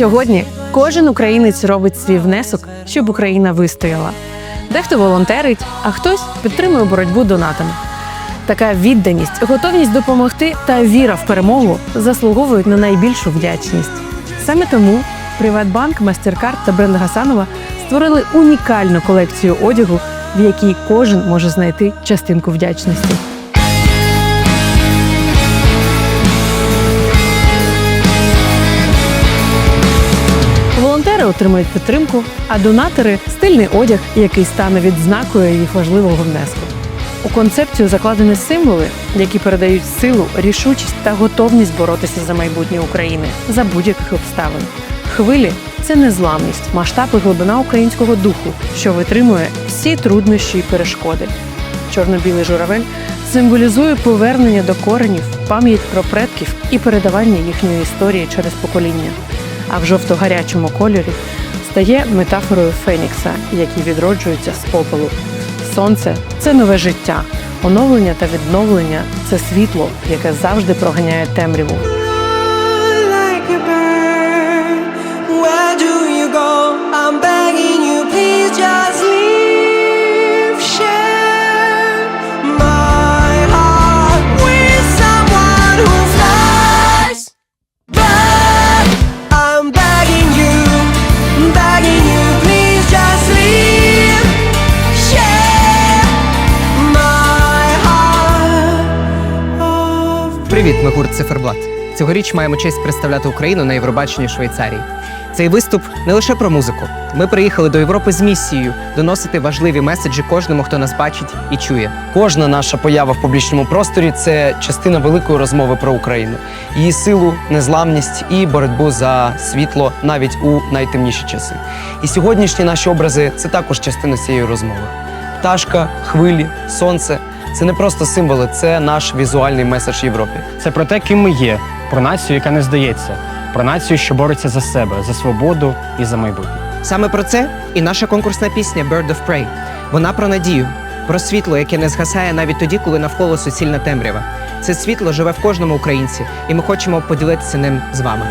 Сьогодні кожен українець робить свій внесок, щоб Україна вистояла. Дехто волонтерить, а хтось підтримує боротьбу донатами. Така відданість, готовність допомогти та віра в перемогу заслуговують на найбільшу вдячність. Саме тому Приватбанк, Мастеркард та бренд Гасанова створили унікальну колекцію одягу, в якій кожен може знайти частинку вдячності. Отримують підтримку, а донатори стильний одяг, який стане відзнакою їх важливого внеску. У концепцію закладені символи, які передають силу, рішучість та готовність боротися за майбутнє України за будь-яких обставин. Хвилі це незламність, масштаб і глибина українського духу, що витримує всі труднощі і перешкоди. Чорно-білий журавель символізує повернення до коренів, пам'ять про предків і передавання їхньої історії через покоління. А в жовто-гарячому кольорі стає метафорою Фенікса, який відроджується з попелу. Сонце це нове життя, оновлення та відновлення це світло, яке завжди проганяє темряву. Привіт, ми гурт Циферблат. Цьогоріч маємо честь представляти Україну на Євробаченні Швейцарії. Цей виступ не лише про музику. Ми приїхали до Європи з місією доносити важливі меседжі кожному, хто нас бачить і чує. Кожна наша поява в публічному просторі це частина великої розмови про Україну, її силу, незламність і боротьбу за світло навіть у найтемніші часи. І сьогоднішні наші образи це також частина цієї розмови. Пташка, хвилі, сонце це не просто символи, це наш візуальний меседж Європі. Це про те, ким ми є, про націю, яка не здається, про націю, що бореться за себе, за свободу і за майбутнє. Саме про це і наша конкурсна пісня Bird of Prey. Вона про надію, про світло, яке не згасає навіть тоді, коли навколо суцільна темрява. Це світло живе в кожному українці, і ми хочемо поділитися ним з вами.